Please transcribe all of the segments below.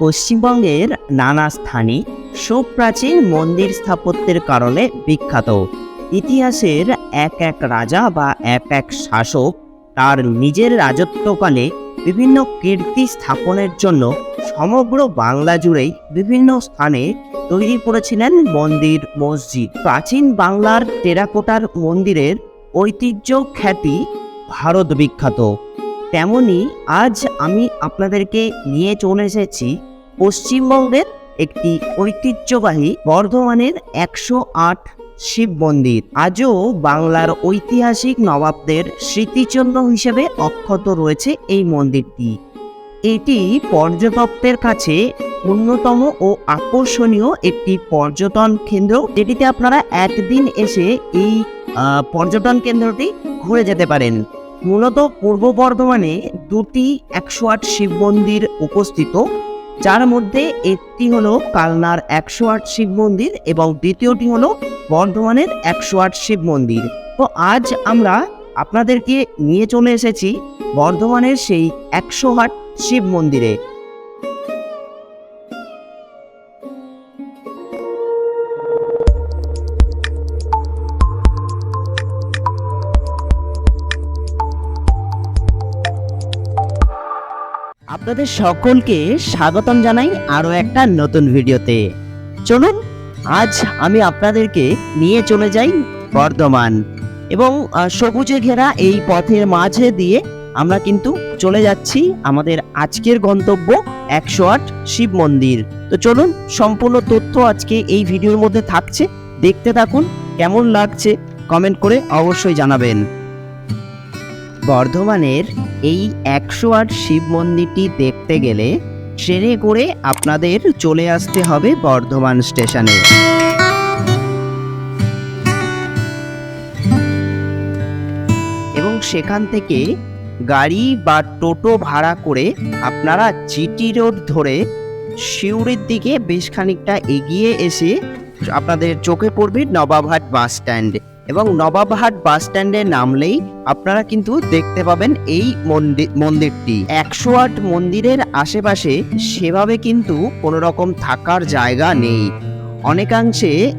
পশ্চিমবঙ্গের নানা স্থানে সুপ্রাচীন মন্দির স্থাপত্যের কারণে বিখ্যাত। ইতিহাসের এক এক রাজা বা এক এক শাসক তার নিজের রাজত্বকালে বিভিন্ন কীর্তি স্থাপনের জন্য সমগ্র বাংলা জুড়েই বিভিন্ন স্থানে তৈরি করেছিলেন মন্দির, মসজিদ। প্রাচীন বাংলার টেরাকোটার মন্দিরের ঐতিহ্য খ্যাতি ভারত বিখ্যাত। তেমনি আজ আমি আপনাদেরকে নিয়ে চলে এসেছি পশ্চিমবঙ্গের একটি ঐতিহ্যবাহী বর্ধমানের একশো আট শিব মন্দির। আজও বাংলার ঐতিহাসিক নবাবদের স্মৃতিচিহ্ন হিসেবে অক্ষত রয়েছে এই মন্দিরটি। এটি পর্যটকদের কাছে অন্যতম ও আকর্ষণীয় একটি পর্যটন কেন্দ্র। যেটিতে আপনারা একদিন এসে এই পর্যটন কেন্দ্রটি ঘুরে যেতে পারেন। মূলত পূর্ব বর্ধমানে দুটি একশো আট শিব মন্দির উপস্থিত। যার মধ্যে একটি হলো কালনার একশো আট শিব মন্দির এবং দ্বিতীয়টি হলো বর্ধমানের একশো আট শিব মন্দির। তো আজ আমরা আপনাদেরকে নিয়ে চলে এসেছি বর্ধমানের সেই একশো আট শিব মন্দিরে। আপনাদের সকলকে স্বাগতম জানাই আরও একটা নতুন ভিডিওতে। চলুন, আজ আমি আপনাদেরকে নিয়ে চলে যাই বর্ধমান এবং সবুজে ঘেরা এই পথের মাঝে দিয়ে আমরা কিন্তু চলে যাচ্ছি আমাদের আজকের গন্তব্য একশো আট শিব মন্দির। তো চলুন, সম্পূর্ণ তথ্য আজকে এই ভিডিওর মধ্যে থাকছে। দেখতে থাকুন, কেমন লাগছে কমেন্ট করে অবশ্যই জানাবেন। বর্ধমানের এই একশো আট শিব মন্দিরটি দেখতে গেলে ট্রেনে করে আপনাদের চলে আসতে হবে বর্ধমান স্টেশনে। এবং সেখান থেকে গাড়ি বা টোটো ভাড়া করে আপনারা জিটি রোড ধরে শিউড়ির দিকে বেশ খানিকটা এগিয়ে এসে আপনাদের চোখে পড়বে নবাবহাট বাস স্ট্যান্ড। এবং নবাবহাট বাস স্ট্যান্ডে নামলেই আপনারা কিন্তু দেখতে পাবেন এই মন্দির মন্দিরটি। একশো আট মন্দিরের আশেপাশে সেভাবে কিন্তু কোনো রকম থাকার জায়গা নেই। অনেকাংশে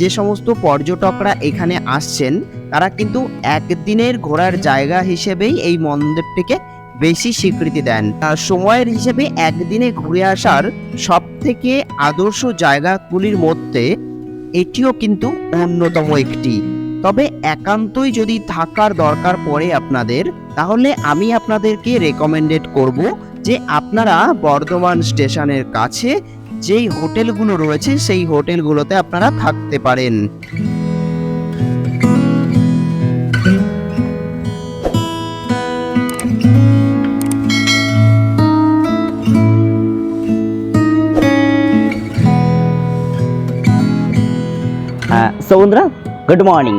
যে সমস্ত পর্যটকরা এখানে আসছেন, তারা কিন্তু একদিনের ঘোরার জায়গা হিসেবেই এই মন্দিরটিকে বেশি স্বীকৃতি দেন। সময়ের হিসেবে একদিনে ঘুরে আসার সব থেকে আদর্শ জায়গাগুলির মধ্যে এটিও কিন্তু অন্যতম একটি। তবে একান্তই যদি থাকার দরকার পড়ে আপনাদের, তাহলে আমি আপনাদেরকে রেকমেন্ডেড করব যে আপনারা বর্ধমান স্টেশনের কাছে যেই হোটেলগুলো রয়েছে, সেই হোটেলগুলোতে আপনারা থাকতে পারেন। সো বন্ধুরা গুড মর্নিং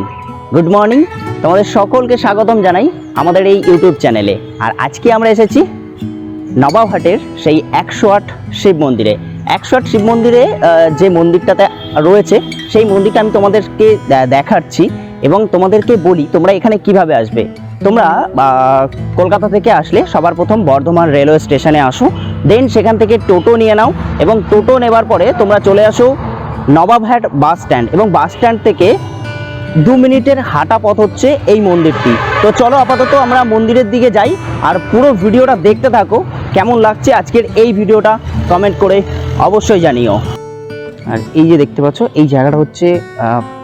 গুড মর্নিং তোমাদের সকলকে স্বাগতম জানাই আমাদের এই ইউটিউব চ্যানেলে আর আজকে আমরা এসেছি নবাবহাটের সেই একশো আট শিব মন্দিরে। একশো আট শিব মন্দিরে যে মন্দিরটাতে রয়েছে, সেই মন্দিরটা আমি তোমাদেরকে দেখাচ্ছি এবং তোমাদেরকে বলি তোমরা এখানে কীভাবে আসবে। তোমরা কলকাতা থেকে আসলে সবার প্রথম বর্ধমান রেলওয়ে স্টেশনে আসো দেন সেখান থেকে টোটো নিয়ে নাও এবং টোটো নেবার পরে তোমরা চলে আসো নবাবহাট বাস স্ট্যান্ড এবং বাস স্ট্যান্ড থেকে দু মিনিটের হাঁটা পথ হচ্ছে এই মন্দিরটি। তো চলো আপাতত আমরা মন্দিরের দিকে যাই আর পুরো ভিডিওটা দেখতে থাকো, কেমন লাগছে আজকের এই ভিডিওটা কমেন্ট করে অবশ্যই জানিও। আর এই যে দেখতে পাচ্ছ, এই জায়গাটা হচ্ছে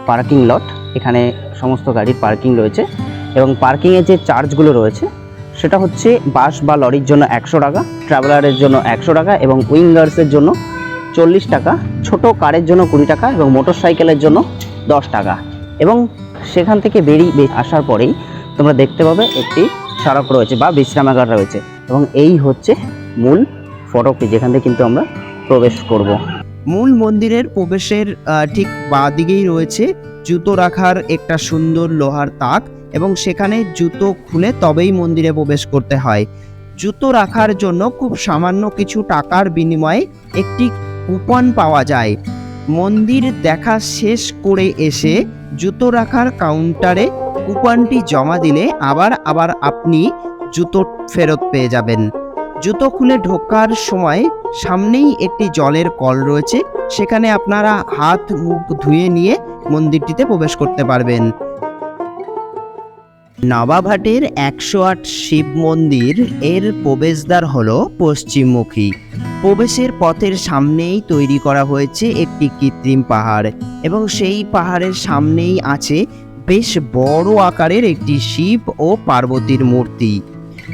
পার্কিং লট এখানে সমস্ত গাড়ির পার্কিং রয়েছে এবং পার্কিংয়ের যে চার্জগুলো রয়েছে, সেটা হচ্ছে বাস বা লরির জন্য একশো টাকা ট্রাভেলারের জন্য একশো টাকা এবং উইঙ্গার্সের জন্য চল্লিশ টাকা, ছোট কারের জন্য কুড়ি টাকা এবং মোটর সাইকেলের জন্য দশ টাকা। এবং সেখান থেকে বেরিয়ে আসার পরেই তোমরা দেখতে পাবে একটি সড়ক রয়েছে বা বিশ্রামাগার রয়েছে এবং এই হচ্ছে মূল ফটকটি যেখান থেকে কিন্তু আমরা প্রবেশ করব। মূল মন্দিরের প্রবেশের ঠিক বাঁ দিকেই রয়েছে জুতো রাখার একটা সুন্দর লোহার তাক এবং সেখানে জুতো খুলে তবেই মন্দিরে প্রবেশ করতে হয়। জুতো রাখার জন্য খুব সামান্য কিছু টাকার বিনিময়ে একটি কুপন পাওয়া যায়। মন্দির দেখা শেষ করে এসে জুতো রাখার কাউন্টারে কুপনটি জমা দিলে আবার আবার আপনি জুতো ফেরত পেয়ে যাবেন। জুতো খুলে ঢোকার সময় সামনেই একটি জলের কল রয়েছে। সেখানে আপনারা হাত, মুখ ধুয়ে নিয়ে মন্দিরটিতে প্রবেশ করতে পারবেন। নবাবহাটের একশো আট শিব মন্দির এর প্রবেশদ্বার হল পশ্চিমমুখী। প্রবেশের পথের সামনেই তৈরি করা হয়েছে একটি কৃত্রিম পাহাড় এবং সেই পাহাড়ের সামনেই আছে বেশ বড় আকারের একটি শিব ও পার্বতীর মূর্তি।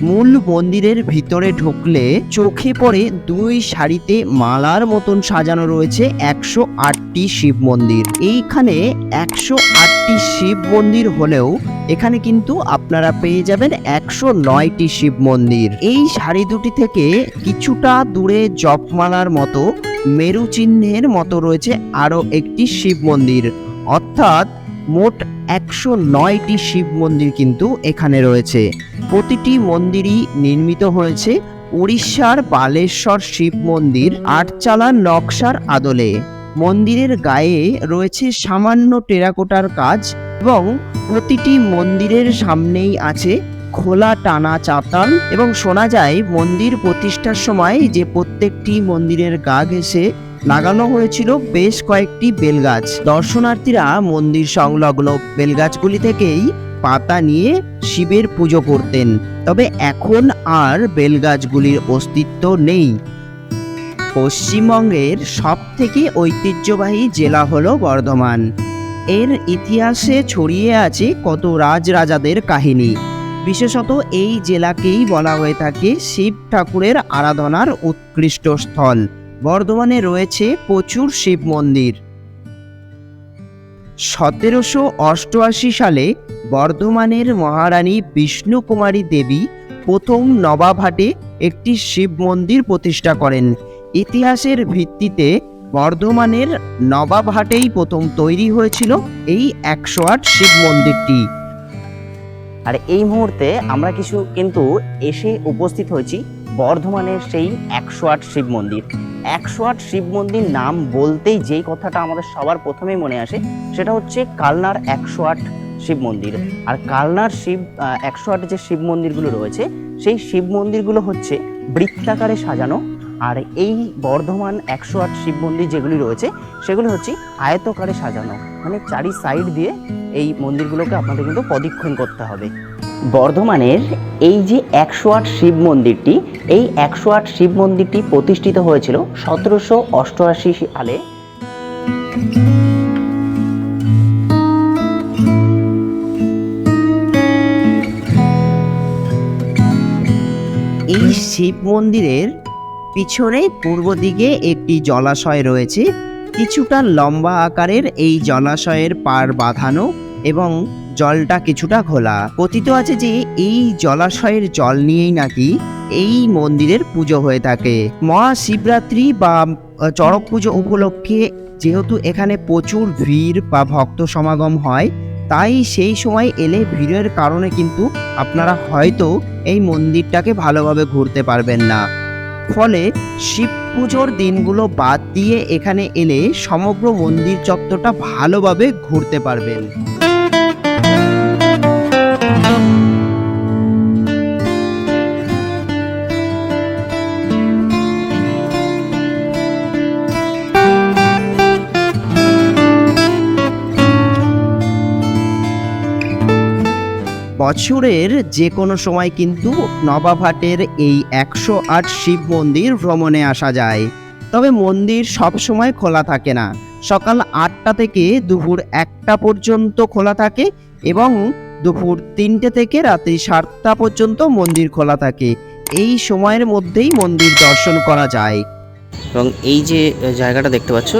মূল মন্দিরের ভিতরে ঢুকলে চোখে পড়ে দুই সারিতে মালার মতন সাজানো রয়েছে একশো আটটি শিব মন্দির। এইখানে একশো আটটি শিব মন্দির হলেও এখানে কিন্তু আপনারা পেয়ে যাবেন একশো নয়টি শিব মন্দির। এই সারি দুটি থেকে কিছুটা দূরে জপমালার মতো মেরু চিহ্নের মতো রয়েছে আরও একটি শিব মন্দির। অর্থাৎ মোট একশো নয়টি শিব মন্দির কিন্তু এখানে রয়েছে। প্রতিটি মন্দিরই নির্মিত হয়েছে উড়িষ্যার বালেশ্বর শিব মন্দির আটচালা নকশার আদলে। মন্দিরের গায়ে রয়েছে সামান্য টেরাকোটার কাজ এবং প্রতিটি মন্দিরের সামনেই আছে খোলা টানা চাতাল এবং শোনা যায় মন্দির প্রতিষ্ঠার সময় যে প্রত্যেকটি মন্দিরের গা ঘেঁষে লাগানো হয়েছিল বেশ কয়েকটি বেলগাছ। দর্শনার্থীরা মন্দির সংলগ্ন বেলগাছগুলি থেকেই পাতা নিয়ে শিবের পুজো করতেন। তবে এখন আর বেলগাছগুলির অস্তিত্ব নেই। পশ্চিমবঙ্গের সব থেকে ঐতিহ্যবাহী জেলা হল বর্ধমান। এর ইতিহাসে ছড়িয়ে আছে কত রাজরাজাদের কাহিনী। বিশেষত এই জেলাকেই বলা হয়ে থাকে শিব ঠাকুরের আরাধনার উৎকৃষ্ট স্থল। বর্ধমানে রয়েছে প্রচুর শিব মন্দির। সতেরোশো অষ্টআশি সালে বর্ধমানের মহারানী বিষ্ণুকুমারী দেবী প্রথম নবাবহাটে একটি শিব মন্দির প্রতিষ্ঠা করেন। ইতিহাসের ভিত্তিতে বর্ধমানের নবাবহাটেই প্রথম তৈরি হয়েছিল এই একশো আট শিব মন্দিরটি। আর এই মুহূর্তে আমরা কিছু কিন্তু এসে উপস্থিত হয়েছি বর্ধমানের সেই একশো আট শিব মন্দির। একশো আট শিব মন্দির নাম বলতেই যেই কথাটা আমাদের সবার প্রথমেই মনে আসে, সেটা হচ্ছে কালনার একশো আট শিব মন্দির। আর কালনার শিব একশো আট যে শিব মন্দিরগুলো রয়েছে, সেই শিব মন্দিরগুলো হচ্ছে বৃত্তাকারে সাজানো, আর এই বর্ধমান একশো আট শিব মন্দির যেগুলি রয়েছে, সেগুলি হচ্ছে আয়তকারে সাজানো। মানে চারি সাইড দিয়ে এই মন্দিরগুলোকে আপনাদের কিন্তু প্রদক্ষিণ করতে হবে। বর্ধমানের এই যে একশো আট শিব মন্দিরটি, এই একশো আট শিব মন্দিরটি প্রতিষ্ঠিত হয়েছিল সতেরোশো অষ্টআশি সালে। এই শিব মন্দিরের পিছনে পূর্ব দিকে একটি জলাশয় রয়েছে। কিছুটা লম্বা আকারের এই জলাশয়ের পার বাঁধানো এবং জলটা কিছুটা ঘোলা। কথিত আছে যে এই জলাশয়ের জল নিয়েই নাকি এই মন্দিরের পুজো হয়ে থাকে। মহাশিবরাত্রি বা চড়ক পুজো উপলক্ষে যেহেতু এখানে প্রচুর ভিড় বা ভক্ত সমাগম হয়, তাই সেই সময় এলে ভিড়ের কারণে কিন্তু আপনারা হয়তো এই মন্দিরটাকে ভালোভাবে ঘুরতে পারবেন না। ফলে শিব পুজোর দিনগুলো বাদ দিয়ে এখানে এলে সমগ্র মন্দির চত্বরটা ভালোভাবে ঘুরতে পারবেন। বছরের যে কোনো সময় কিন্তু নবাবহাটের এই একশো আট শিব মন্দির ভ্রমণে আসা যায়। তবে মন্দির সব সময় খোলা থাকে না। সকাল আটটা থেকে দুপুর একটা পর্যন্ত খোলা থাকে এবং দুপুর তিনটে থেকে রাত্রি সাতটা পর্যন্ত মন্দির খোলা থাকে। এই সময়ের মধ্যেই মন্দির দর্শন করা যায়। এবং এই যে জায়গাটা দেখতে পাচ্ছ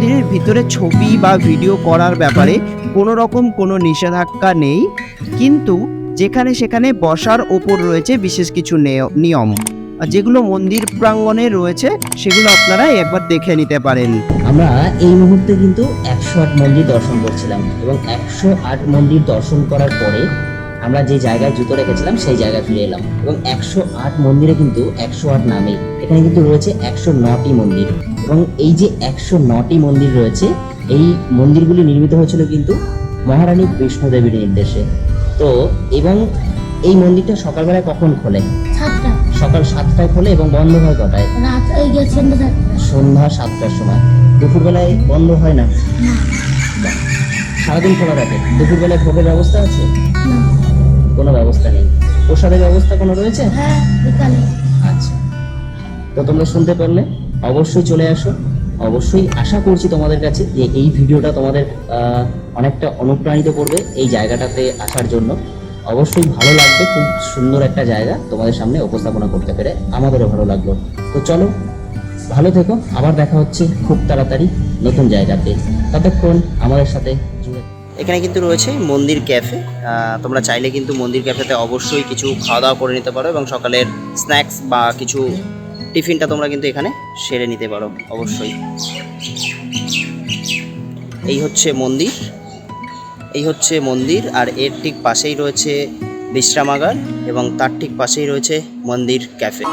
ভিতরে ছবি বা ভিডিও করার ব্যাপারে কোনো রকম কোনো নিষেধাজ্ঞা নেই, কিন্তু যেখানে সেখানে বসার ওপর রয়েছে বিশেষ কিছু নেয়- নিয়ম। যেগুলো মন্দির প্রাঙ্গণে রয়েছে, সেগুলো আপনারা একবার দেখে নিতে পারেন। আমরা এই মুহূর্তে কিন্তু একশো আট মন্দির দর্শন করছিলাম এবং একশো আট মন্দির দর্শন করার পরে আমরা যে জায়গায় জুতো রেখেছিলাম, সেই জায়গায় ফিরে এলাম। এবং একশো আট মন্দিরে কিন্তু একশো আট নামে, এখানে কিন্তু রয়েছে একশো নটি মন্দির। এবং এই যে একশো নটি মন্দির রয়েছে এই মন্দিরগুলি নির্মিত হয়েছিল কিন্তু মহারানী বৈষ্ণোদেবীর নির্দেশে। তো এবং এই মন্দিরটা সকালবেলায় কখন খোলে? সকাল সাতটায় খোলে এবং বন্ধ হয় কটায়? সন্ধ্যা সাতটার সময়। দুপুরবেলায় বন্ধ হয় না? সারাদিন খোলা থাকে দুপুরবেলায় ভোগের ব্যবস্থা আছে? না। কোনো ব্যবস্থা নেই। প্রসাদের ব্যবস্থা কোনো রয়েছে? হ্যাঁ আচ্ছা। তো তোমরা শুনতে পারলে? অবশ্যই চলে আসো। অবশ্যই আশা করছি তোমাদের কাছে যে এই ভিডিওটা তোমাদের অনেকটা অনুপ্রাণিত করবে এই জায়গাটাতে আসার জন্য। অবশ্যই ভালো লাগবে, খুব সুন্দর একটা জায়গা তোমাদের সামনে উপস্থাপনা করতে পেরে আমাদেরও ভালো লাগল। তো চলো, ভালো থেকো, আবার দেখা হচ্ছে খুব তাড়াতাড়ি নতুন জায়গাতে। ততক্ষণ আমাদের সাথে এখানে কিন্তু রয়েছে মন্দির ক্যাফে। তোমরা চাইলে কিন্তু মন্দির ক্যাফেতে অবশ্যই কিছু খাওয়া দাওয়া করে নিতে পারো এবং সকালের স্ন্যাক্স বা কিছু টিফিনটা তোমরা কিন্তু এখানে সেরে নিতে পারো, অবশ্যই। এই হচ্ছে মন্দির। এই হচ্ছে মন্দির, আর এর ঠিক পাশেই রয়েছে বিশ্রামাগার এবং তার ঠিক পাশেই রয়েছে মন্দির ক্যাফে।